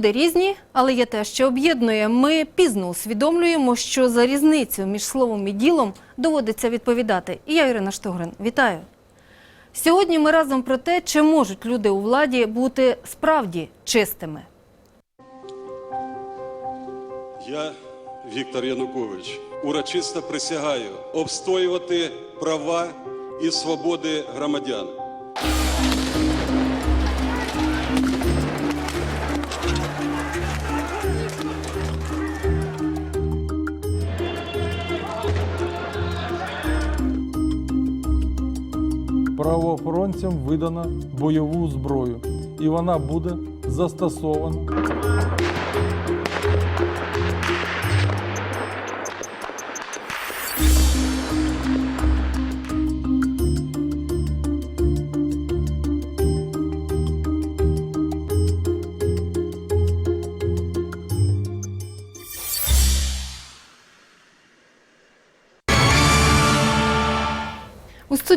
Люди різні, але є те, що об'єднує. Ми пізно усвідомлюємо, що за різницю між словом і ділом доводиться відповідати. І я, Ірина Штогрин, вітаю. Сьогодні ми разом про те, чи можуть люди у владі бути справді чистими. Я, Віктор Янукович, урочисто присягаю обстоювати права і свободи громадян. Правоохоронцям видано бойову зброю, і вона буде застосована.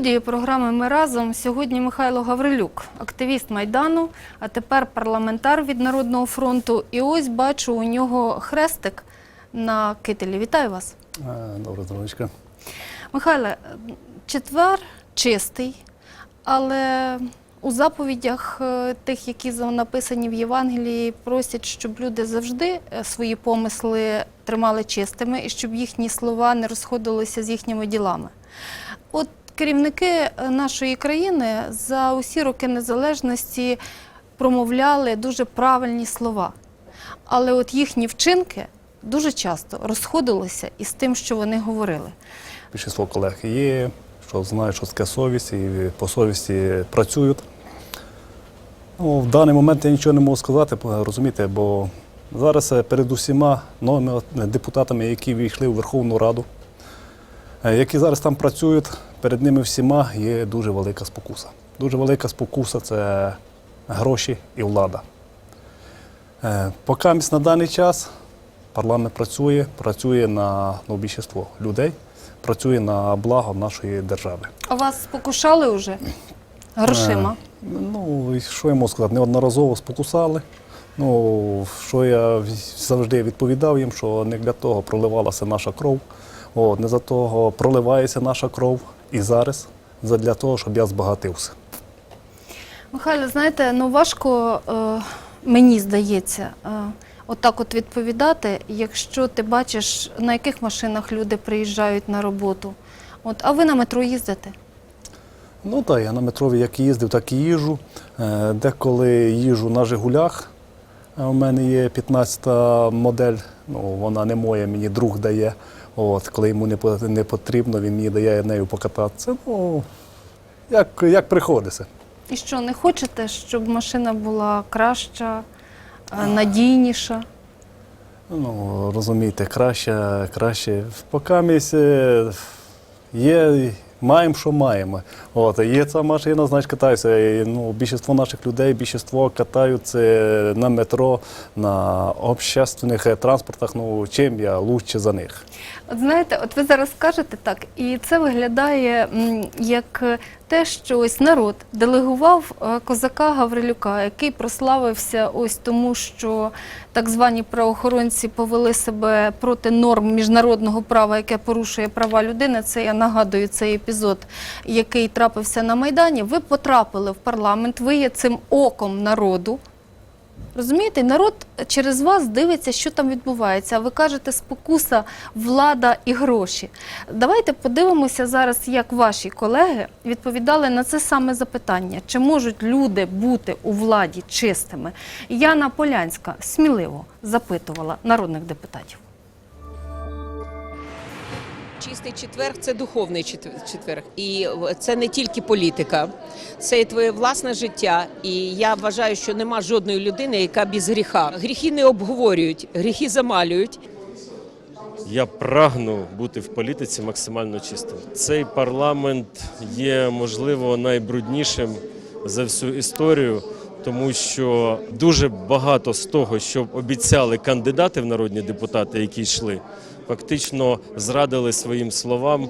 Студії програми Ми разом сьогодні Михайло Гаврилюк, активіст Майдану, а тепер парламентар від Народного фронту. І ось бачу у нього хрестик на кителі. Вітаю вас. Добре, здоровечка. Михайле, четвер чистий, але у заповідях е, тих, які написані в Євангелії, просять, щоб люди завжди е, свої помисли тримали чистими і щоб їхні слова не розходилися з їхніми ділами. От керівники е, нашої країни за усі роки незалежності промовляли дуже правильні слова. Але от їхні вчинки дуже часто розходилися із тим, що вони говорили. Більшість колег є, що знають, що таке совість, і по совісті працюють. Ну, в даний момент я нічого не можу сказати, розумієте, бо зараз перед усіма новими е, депутатами, які війшли у Верховну Раду, е, які зараз там працюють, перед ними всіма є дуже велика спокуса. Дуже велика спокуса це гроші і влада. Е, Поки на даний час парламент працює, працює на ну, більшість людей, працює на благо нашої держави. А вас спокушали вже грошима? Е, Ну, що я можу сказати, неодноразово спокусали. Ну, що я завжди відповідав їм, що не для того проливалася наша кров, от, не за того проливається наша кров і зараз, для того, щоб я збагатився. Михайло, знаєте, ну важко, е, мені здається, е, отак от відповідати, якщо ти бачиш, на яких машинах люди приїжджають на роботу. От, а ви на метро їздите? Ну так, я на метрові як їздив, так і їжджу. Е, Деколи їжджу на Жигулях. У мене є 15-та модель, ну, вона не моя, мені друг дає. От, коли йому не, не потрібно, він мені дає нею покататися. Ну, як, як приходиться. І що, не хочете, щоб машина була краща, е, надійніша? Ну, розумієте, краще, краще. Поки е, є, маємо, що маємо. От, є ця машина, значить катаюся. І, ну, більшість наших людей, більшість катаються на метро, на общественних транспортах. Ну, чим я лучше за них. От знаєте, от ви зараз скажете так, і це виглядає як те, що ось народ делегував е, козака Гаврилюка, який прославився ось тому, що так звані правоохоронці повели себе проти норм міжнародного права, яке порушує права людини. Це я нагадую цей епізод, який трапився на Майдані. Ви потрапили в парламент, ви є цим оком народу. Розумієте, народ через вас дивиться, що там відбувається. Ви кажете, спокуса, влада і гроші. Давайте подивимося зараз, як ваші колеги відповідали на це саме запитання: чи можуть люди бути у владі чистими? Яна Полянська сміливо запитувала народних депутатів. Чистий четверг це духовний четв- четверг. І це не тільки політика, це і твоє власне життя. І я вважаю, що нема жодної людини, яка без гріха. Гріхи не обговорюють, гріхи замалюють. Я прагну бути в політиці максимально чистим. Цей парламент є, можливо, найбруднішим за всю історію, тому що дуже багато з того, що обіцяли кандидати в народні депутати, які йшли, фактично зрадили своїм словам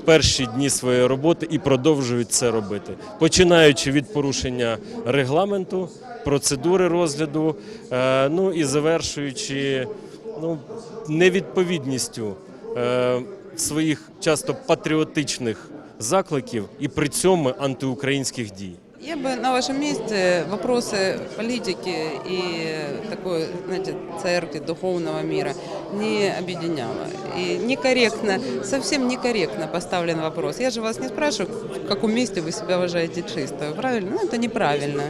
в перші дні своєї роботи і продовжують це робити, починаючи від порушення регламенту, процедури розгляду, е, ну і завершуючи ну, невідповідністю е, своїх часто патріотичних закликів і при цьому антиукраїнських дій. Я бы на вашем месте вопросы политики и такой, знаете, церкви, духовного мира не объединяла. И некорректно, совсем некорректно поставлен вопрос. Я же вас не спрашиваю, в каком месте вы себя уважаете чисто. Правильно? Ну, это неправильно.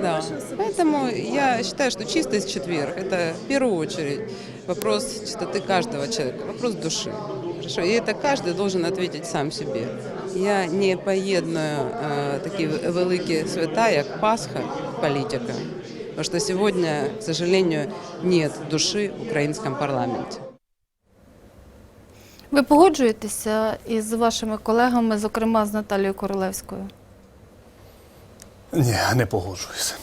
Да. Поэтому я считаю, что чистость четверг – это в первую очередь вопрос чистоты каждого человека, вопрос души. Хорошо, и это каждый должен ответить сам себе. Я не поєдную такі великі свята, як Пасха, політика. Потому что сегодня, к сожалению, нет души в украинском парламенте. Ви погоджуєтеся із вашими колегами, зокрема з Наталією Королевською? Ні, не погоджуюся.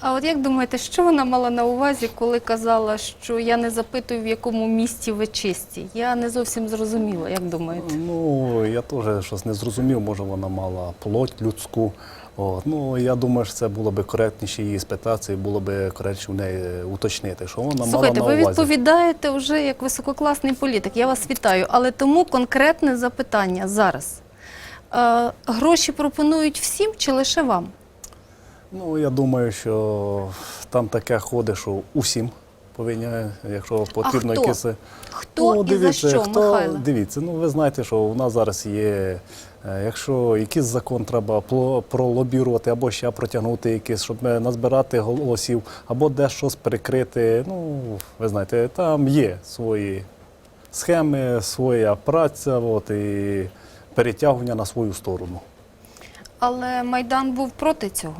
А от як думаєте, що вона мала на увазі, коли казала, що я не запитую, в якому місті ви чисті? Я не зовсім зрозуміла, як думаєте? Ну, я теж щось не зрозумів, може вона мала плоть людську. От. Ну, я думаю, що це було б коректніше її спитати, і було б коректніше в неї уточнити, що вона Слухайте, мала ви на увазі. відповідаєте вже як висококласний політик. Я вас вітаю. Але тому конкретне запитання зараз. Е, гроші пропонують всім чи лише вам? Ну, я думаю, що там таке ходить, що усім повинні, якщо потрібно хто? якісь. Хто ну, і дивіться, за що, хто, Михайло? Дивіться, ну ви знаєте, що у нас зараз є, е, якщо якийсь закон треба пролобірувати або ще протягнути якийсь, щоб е, назбирати голосів, або де щось перекрити. Ну, ви знаєте, там є свої схеми, своя праця, от, і перетягування на свою сторону. Але Майдан був проти цього.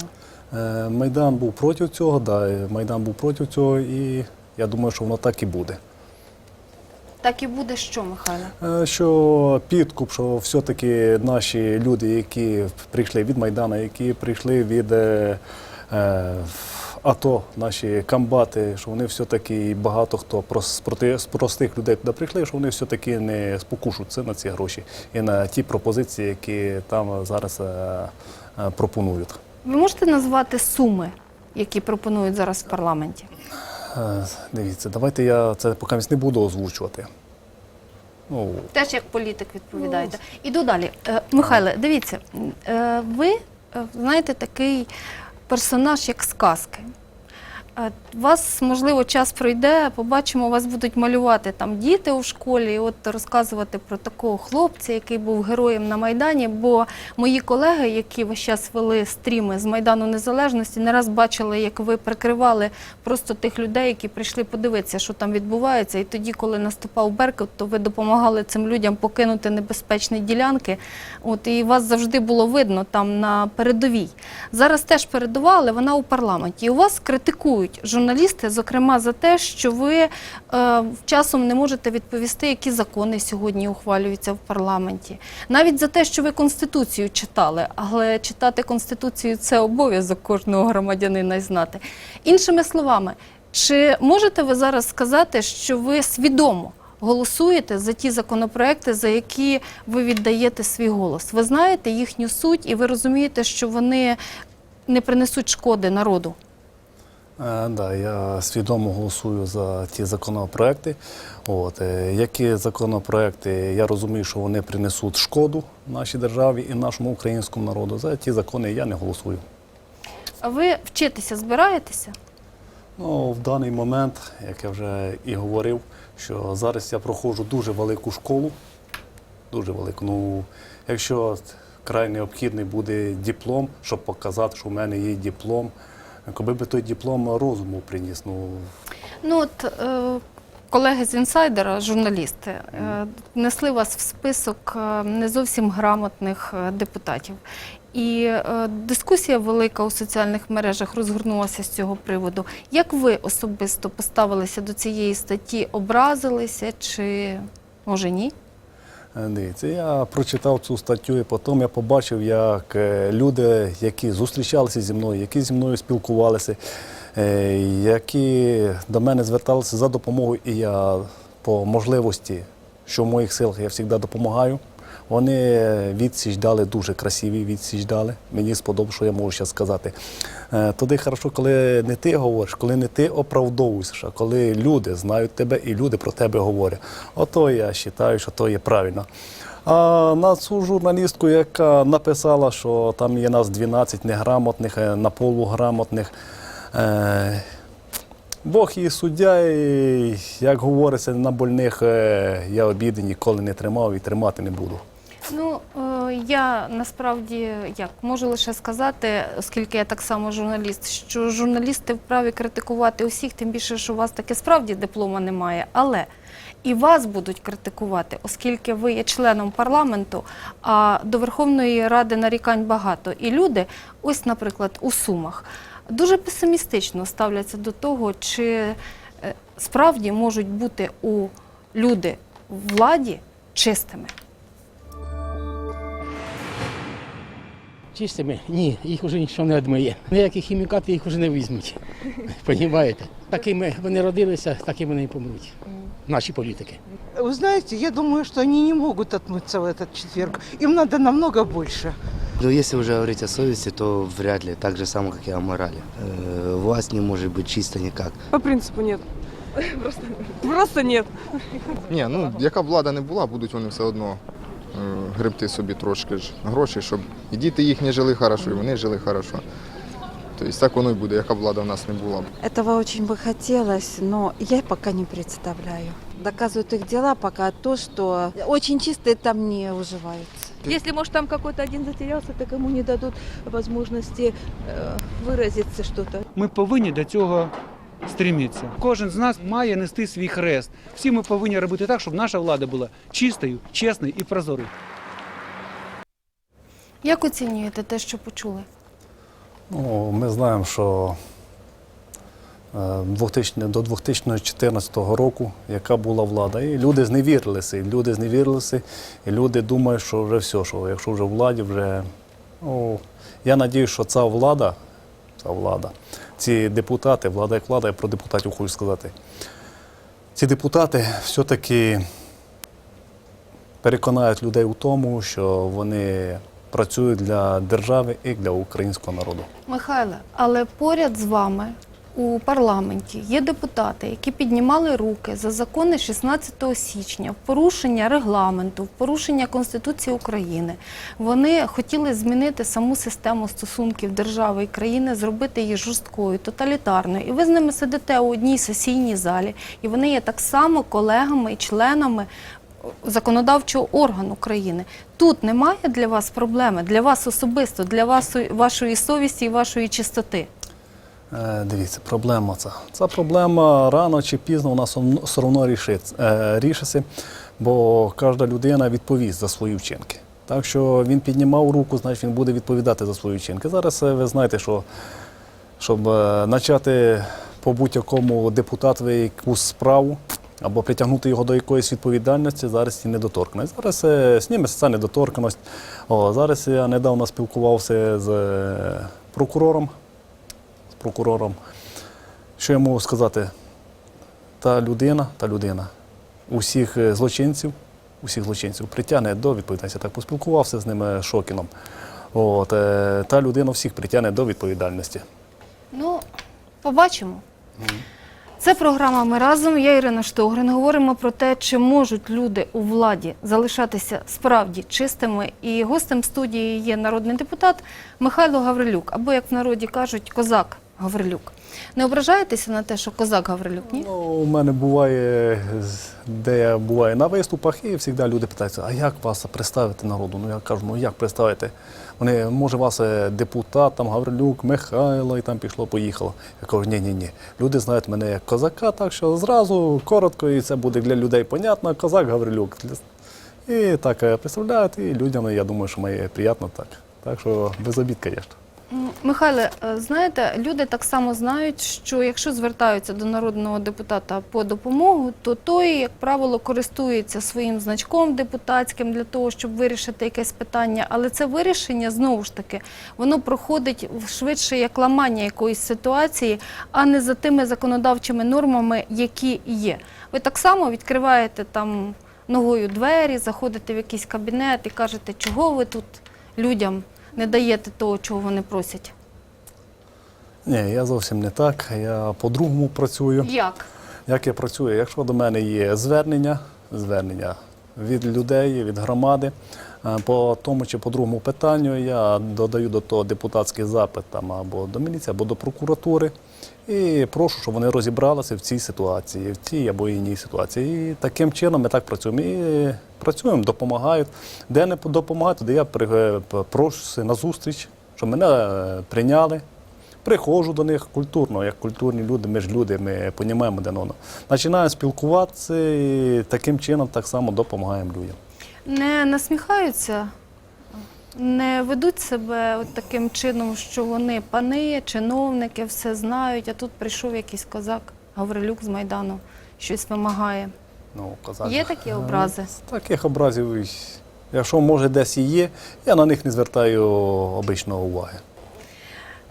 Е, Майдан був проти цього, да, Майдан був проти цього, і я думаю, що воно так і буде. Так і буде що, Михайло? Е, Що підкуп, що все-таки наші люди, які прийшли від Майдану, які прийшли від е, е, АТО, наші комбати, що вони все-таки багато хто проти, з простих людей туди прийшли, що вони все-таки не спокушуються на ці гроші і на ті пропозиції, які там зараз е, е, пропонують. Ви можете назвати суми, які пропонують зараз в парламенті? Е, Дивіться, давайте я це поки не буду озвучувати. Ну, Теж як політик відповідаєте. Іду далі. Е, Михайле, дивіться, е, ви е, знаєте такий персонаж, як сказки. Е, Вас, можливо, час пройде, побачимо, вас будуть малювати там діти у школі, і от розказувати про такого хлопця, який був героєм на Майдані. Бо мої колеги, які весь час вели стріми з Майдану Незалежності, не раз бачили, як ви прикривали просто тих людей, які прийшли подивитися, що там відбувається. І тоді, коли наступав Беркут, то ви допомагали цим людям покинути небезпечні ділянки. От і вас завжди було видно там на передовій. Зараз теж передова, вона у парламенті. І у вас критикують журналісти, зокрема за те, що ви е, часом не можете відповісти, які закони сьогодні ухвалюються в парламенті. Навіть за те, що ви конституцію читали, але читати конституцію це обов'язок кожного громадянина і знати. Іншими словами, чи можете ви зараз сказати, що ви свідомо голосуєте за ті законопроекти, за які ви віддаєте свій голос? Ви знаєте їхню суть, і ви розумієте, що вони не принесуть шкоди народу. Е, Да, я свідомо голосую за ті законопроекти. От, е, які законопроекти, я розумію, що вони принесуть шкоду нашій державі і нашому українському народу. За ті закони я не голосую. А ви вчитися збираєтеся? Ну, в даний момент, як я вже і говорив, що зараз я проходжу дуже велику школу. Дуже велику. Ну, якщо край необхідний буде диплом, щоб показати, що в мене є диплом, коли би той диплом розуму приніс, ну Ну от е, колеги з інсайдера, журналісти, е, внесли вас в список е, не зовсім грамотних е, депутатів. І е, дискусія велика у соціальних мережах розгорнулася з цього приводу. Як ви особисто поставилися до цієї статті? Образилися чи може ні? Е, Дивіться, я прочитав цю статтю і потім я побачив, як е, люди, які зустрічалися зі мною, які зі мною спілкувалися, е, які до мене зверталися за допомогою, і я по можливості, що в моїх силах я завжди допомагаю. Вони відсіч дали дуже красиві відсіч дали. Мені сподобалося, що я можу зараз сказати. Е, Туди хорошо, коли не ти говориш, коли не ти оправдовуєшся, коли люди знають тебе і люди про тебе говорять. Ото я вважаю, що то є правильно. А на цю журналістку, яка написала, що там є нас 12 неграмотних, е, на полуграмотних. Е, Бог і суддя, і, як говориться, на больних я обіди ніколи не тримав і тримати не буду. Ну, е, я насправді як можу лише сказати, оскільки я так само журналіст, що журналісти вправі критикувати усіх, тим більше, що у вас таки справді диплома немає. Але і вас будуть критикувати, оскільки ви є членом парламенту, а до Верховної Ради нарікань багато. І люди, ось, наприклад, у Сумах, дуже песимістично ставляться до того, чи е, справді можуть бути у люди владі чистими. Чистими? Ні, їх вже нічого не одмиє. Ніякі хімікати їх вже не візьмуть. Понімаєте? Такими вони родилися, такими вони і помруть. Наші політики. Вы знаете, я думаю, что они не могут отмыться в этот четверг. Им надо намного больше. Ну, если уже говорить о совести, то вряд ли. Так же само, как и о морали. Э, Власть не может быть чисто никак. По принципу нет. Просто, просто нет. Ні, ну яка б влада не була, будуть вони все одно е, гребти собі трошки ж грошей, щоб і діти їхні жили хорошо, і вони жили хорошо. Тобто так воно й буде, яка б влада в нас не була. Этого очень бы хотелось, но я пока не представляю. Доказывают их дела пока то, что очень чистые там не уживаются. Если, может, там какой-то один затерялся, так ему не дадут возможности э, выразиться что-то. Ми повинні до цього стремитися. Кожен з нас має нести свій хрест. Всі ми повинні робити так, щоб наша влада була чистою, чесною і прозорою. Як оцінюєте те, що почули? Ну, ми знаємо, що е, 2000 до 2014 року, яка була влада, і люди зневірилися, і люди зневірилися, і люди думають, що вже все, що якщо вже в владі, вже. Ну, я сподіваюся, що ця влада, ця влада, ці депутати, влада як влада, я про депутатів хочу сказати. Ці депутати все-таки переконають людей у тому, що вони працюють для держави і для українського народу. Михайле, але поряд з вами у парламенті є депутати, які піднімали руки за закони 16 січня в порушення регламенту, в порушення Конституції України. Вони хотіли змінити саму систему стосунків держави і країни, зробити її жорсткою, тоталітарною. І ви з ними сидите у одній сесійній залі, і вони є так само колегами і членами законодавчого органу країни. Тут немає для вас проблеми, для вас особисто, для вас, вашої совісті і вашої чистоти. Е, Дивіться, проблема ця. Ця проблема рано чи пізно вона все одно е, рішиться, бо кожна людина відповість за свої вчинки. Так що він піднімав руку, значить він буде відповідати за свої вчинки. Зараз е, ви знаєте, що щоб почати по будь-якому депутатові якусь справу або притягнути його до якоїсь відповідальності, зараз і недоторканість. Зараз зніметься ця недоторканість. О, зараз я недавно спілкувався з прокурором прокурором. Що я можу сказати? Та людина, та людина усіх е, злочинців, усіх злочинців притягне до відповідальності. Так поспілкувався з ними Шокіном. От, е, та людина всіх притягне до відповідальності. Ну, побачимо. Це програма Ми разом. Я Ірина Штогрин. Говоримо про те, чи можуть люди у владі залишатися справді чистими. І гостем студії є народний депутат Михайло Гаврилюк, або як в народі кажуть, козак Гаврилюк. Не ображаєтеся на те, що козак Гаврилюк? Ні? Ну, у мене буває, де я буваю на виступах, і завжди люди питаються, а як вас представити народу? Ну я кажу, ну як представити? Вони, може, вас е, депутат, там Гаврилюк, Михайло, і там пішло, поїхало. Я кажу, ні, ні, ні. Люди знають мене як козака, так що зразу коротко, і це буде для людей понятно, козак Гаврилюк. І так е, представляють, і людям, я думаю, що мені приємно так. Так що без обід, звісно. Михайле, е, знаєте, люди так само знають, що якщо звертаються до народного депутата по допомогу, то той, як правило, користується своїм значком депутатським для того, щоб вирішити якесь питання. Але це вирішення знову ж таки воно проходить швидше як ламання якоїсь ситуації, а не за тими законодавчими нормами, які є. Ви так само відкриваєте там ногою двері, заходите в якийсь кабінет і кажете, чого ви тут людям не даєте того, чого вони просять? Ні, я зовсім не так. Я по-другому працюю. Як? Як я працюю? Якщо до мене є звернення, звернення від людей, від громади, е, по тому чи по другому питанню, я додаю до того депутатський запит там або до міліції, або до прокуратури. І прошу, щоб вони розібралися в цій ситуації, в тій або іній ситуації. І таким чином ми так працюємо. І працюємо, допомагають. Де не допомагають, туди я прошу на зустріч, щоб мене е, прийняли. Приходжу до них культурно, як культурні люди, ми ж люди, ми розуміємо один одного. Починаємо спілкуватися і таким чином так само допомагаємо людям. Не насміхаються, не ведуть себе от таким чином, що вони пани, чиновники, все знають, а тут прийшов якийсь козак, Гаврилюк з Майдану, щось вимагає. Ну, козак. Є такі образи? Таких образів, якщо може десь і є, я на них не звертаю обичного уваги.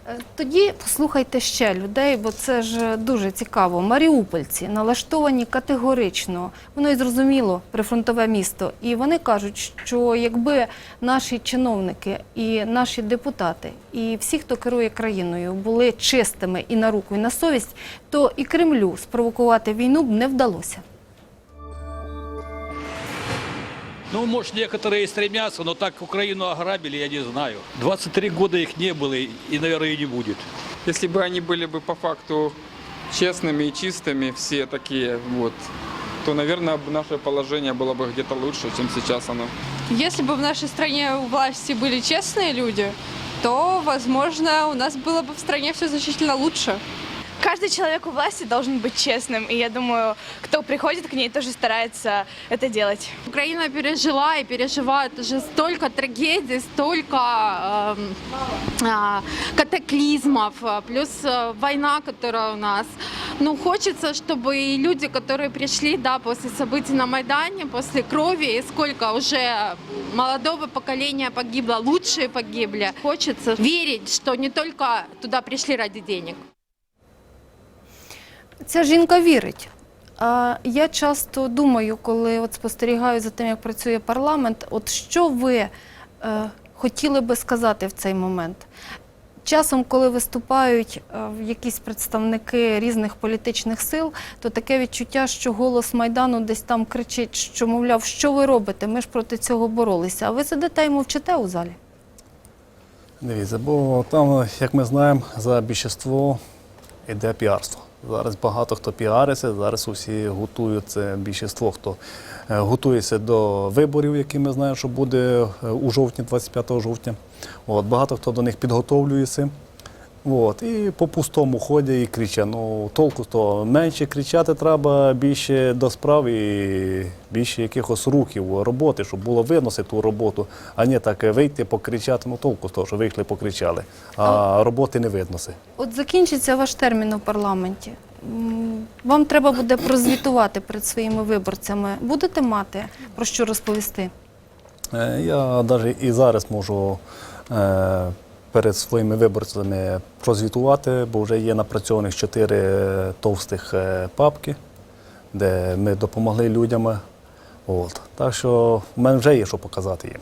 Е, Тоді послухайте ще людей, бо це ж дуже цікаво. Маріупольці налаштовані категорично. Воно і зрозуміло, прифронтове місто. І вони кажуть, що якби наші чиновники і наші депутати, і всі, хто керує країною, були чистими і на руку, і на совість, то і Кремлю спровокувати війну б не вдалося. Ну, может, некоторые и стремятся, но так Украину ограбили, я не знаю. 23 года их не было и, наверное, и не будет. Если бы они были бы по факту честными и чистыми, все такие, вот, то, наверное, наше положение было бы где-то лучше, чем сейчас оно. Если бы в нашей стране у власти были честные люди, то, возможно, у нас было бы в стране все значительно лучше. Каждый человек у власти должен быть честным, и я думаю, кто приходит к ней, тоже старается это делать. Украина пережила и переживает уже столько трагедий, столько эм, а, катаклизмов, а, плюс э, война, которая у нас. Ну, хочется, чтобы и люди, которые пришли, да, после событий на Майдане, после крови, и сколько уже молодого поколения погибло, лучшие погибли. Хочется верить, что не только туда пришли ради денег. Ця жінка вірить. А я часто думаю, коли от спостерігаю за тим, як працює парламент, от що ви е, хотіли би сказати в цей момент? Часом, коли виступають е, якісь представники різних політичних сил, то таке відчуття, що голос Майдану десь там кричить, що, мовляв, що ви робите? Ми ж проти цього боролися. А ви сидите і мовчите у залі. Дивіться, бо там, як ми знаємо, за більшіство йде піарство. Зараз багато хто піариться, зараз усі готуються, більшість хто е, готується до виборів, які ми знаємо, що буде е, у жовтні, 25 жовтня. От, багато хто до них підготовлюється. От, і по пустому ходять і кричать. Ну, толку то менше кричати треба, більше до справ і більше якихось рухів, роботи, щоб було виносити ту роботу, а не так вийти, покричати. Ну, толку з того, що вийшли, покричали, а роботи не видноси. От закінчиться ваш термін у парламенті. Вам треба буде прозвітувати перед своїми виборцями. Будете мати про що розповісти? Е, Я навіть і зараз можу е, перед своїми виборцями прозвітувати, бо вже є напрацьованих чотири товстих е, папки, де ми допомогли людям. От. Так що в мене вже є що показати їм.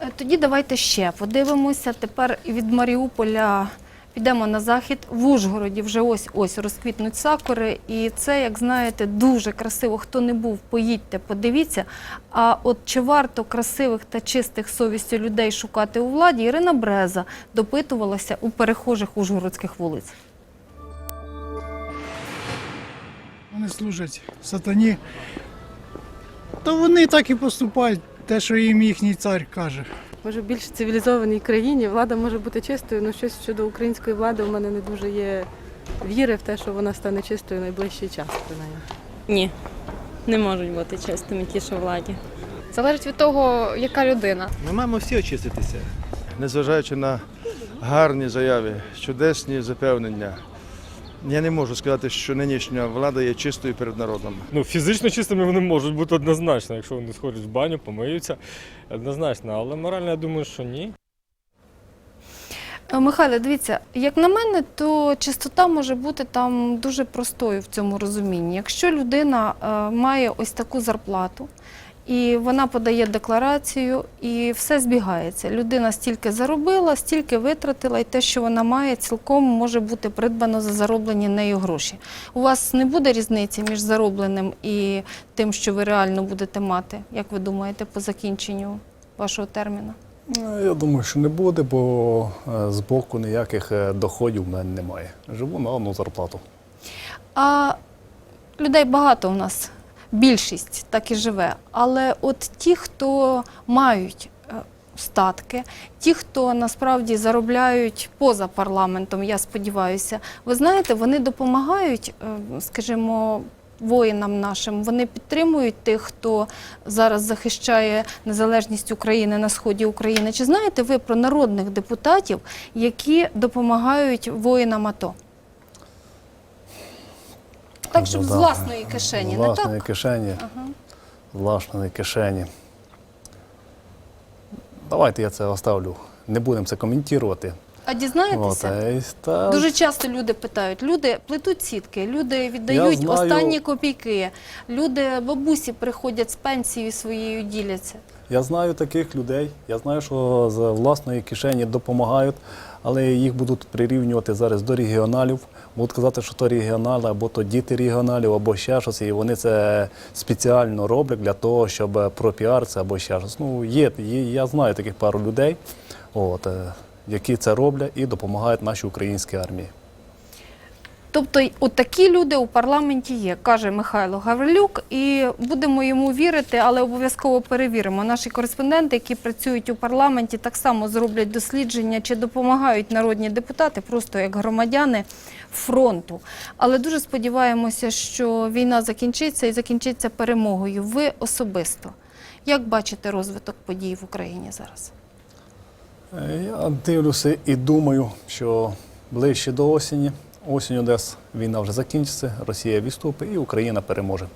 Е, Тоді давайте ще подивимося. Тепер від Маріуполя підемо на захід. В Ужгороді вже ось ось розквітнуть сакури. І це, як знаєте, дуже красиво. Хто не був, поїдьте, подивіться. А от чи варто красивих та чистих совістю людей шукати у владі? Ірина Бреза допитувалася у перехожих ужгородських вулиць. Вони служать сатані. То вони так і поступають, те, що їм їхній цар каже. Може, в більш цивілізованій країні влада може бути чистою, але щось щодо української влади у мене не дуже є віри в те, що вона стане чистою в найближчий час, принаймні. Ні, не можуть бути чистими ті, що владі. Залежить від того, яка людина. Ми маємо всі очиститися, незважаючи на гарні заяви, чудесні запевнення. Я не можу сказати, що нинішня влада є чистою перед народом. Ну, фізично чистими вони можуть бути однозначно, якщо вони сходять в баню, помиються, однозначно. Але морально я думаю, що ні. Е, Михайло, дивіться, як на мене, то чистота може бути там дуже простою в цьому розумінні. Якщо людина е, має ось таку зарплату, і вона подає декларацію, і все збігається. Людина стільки заробила, стільки витратила, і те, що вона має, цілком може бути придбано за зароблені нею гроші. У вас не буде різниці між заробленим і тим, що ви реально будете мати, як ви думаєте, по закінченню вашого терміну? Е, Я думаю, що не буде, бо е, з боку ніяких е, доходів в мене немає. Живу на одну зарплату. А людей багато у нас, більшість так і живе. Але от ті, хто мають е, статки, ті, хто насправді заробляють поза парламентом, я сподіваюся, ви знаєте, вони допомагають, е, скажімо, воїнам нашим. Вони підтримують тих, хто зараз захищає незалежність України на сході України. Чи знаєте ви про народних депутатів, які допомагають воїнам АТО? Так, щоб Ну, з да. власної кишені, З не власної так? кишені. Ага. З власної кишені. Давайте я це оставлю. Не будемо це коментувати. А дізнаєтеся? От, е, та- Дуже часто люди питають, люди плетуть сітки, люди віддають знаю- останні копійки, люди, бабусі приходять з пенсією своєю діляться. Я знаю таких людей, я знаю, що з власної кишені допомагають, але їх будуть прирівнювати зараз до регіоналів. Будуть казати, що то регіонали, або то діти регіоналів, або ще щось, і вони це спеціально роблять для того, щоб пропіар це або ще щось. Ну, є, є, я знаю таких пару людей, от, е, які це роблять і допомагають нашій українській армії. Тобто, от такі люди у парламенті є, каже Михайло Гаврилюк, і будемо йому вірити, але обов'язково перевіримо. Наші кореспонденти, які працюють у парламенті, так само зроблять дослідження, чи допомагають народні депутати, просто як громадяни фронту. Але дуже сподіваємося, що війна закінчиться і закінчиться перемогою. Ви особисто. Як бачите розвиток подій в Україні зараз? Е, Я дивлюся і думаю, що ближче до осені, осінню десь війна вже закінчиться, Росія відступить і Україна переможе.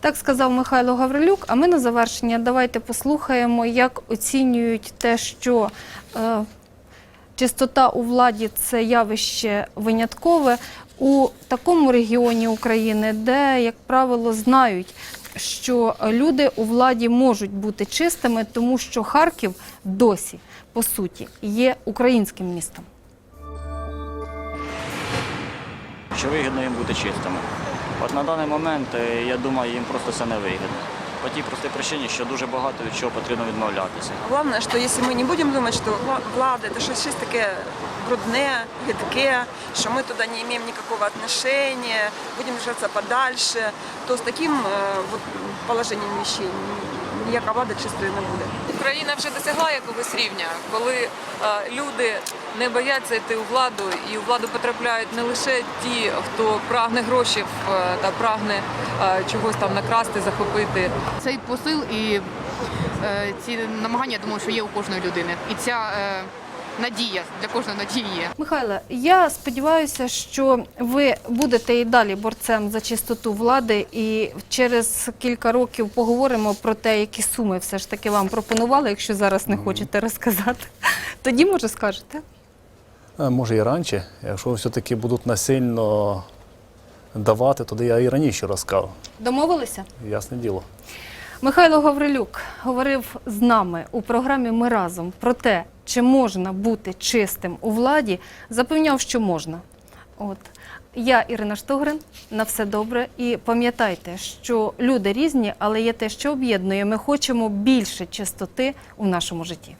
Так сказав Михайло Гаврилюк. А ми на завершення давайте послухаємо, як оцінюють те, що е, чистота у владі це явище виняткове у такому регіоні України, де, як правило, знають, що люди у владі можуть бути чистими, тому що Харків досі, по суті, є українським містом. Що вигідно їм бути чистими. От на даний момент, е, я думаю, їм просто це не вигідно. По тій простій причині, що дуже багато від чого потрібно відмовлятися. Главное, что если мы не будем думать, что вла- влада это что щось таке брудне, гидке, що ми туди не имеем никакого отношения, будем держаться подальше, то з таким е, вот, положенням вещей ніяка влада чистою не буде. Україна вже досягла якогось рівня, коли е, люди не бояться йти у владу, і у владу потрапляють не лише ті, хто прагне грошей та прагне е, чогось там накрасти, захопити. Цей посил і е, ці намагання, я думаю, що є у кожної людини. І ця е, надія для кожної надії є. Михайло, я сподіваюся, що ви будете і далі борцем за чистоту влади, і через кілька років поговоримо про те, які суми все ж таки вам пропонували, якщо зараз не хочете розказати. Тоді може скажете. Може і раніше, якщо все-таки будуть насильно давати, тоді я і раніше розказав. Домовилися? Ясне діло. Михайло Гаврилюк говорив з нами у програмі Ми разом про те, чи можна бути чистим у владі. Запевняв, що можна. От я Ірина Штогрин. На все добре. І пам'ятайте, що люди різні, але є те, що об'єднує. Ми хочемо більше чистоти у нашому житті.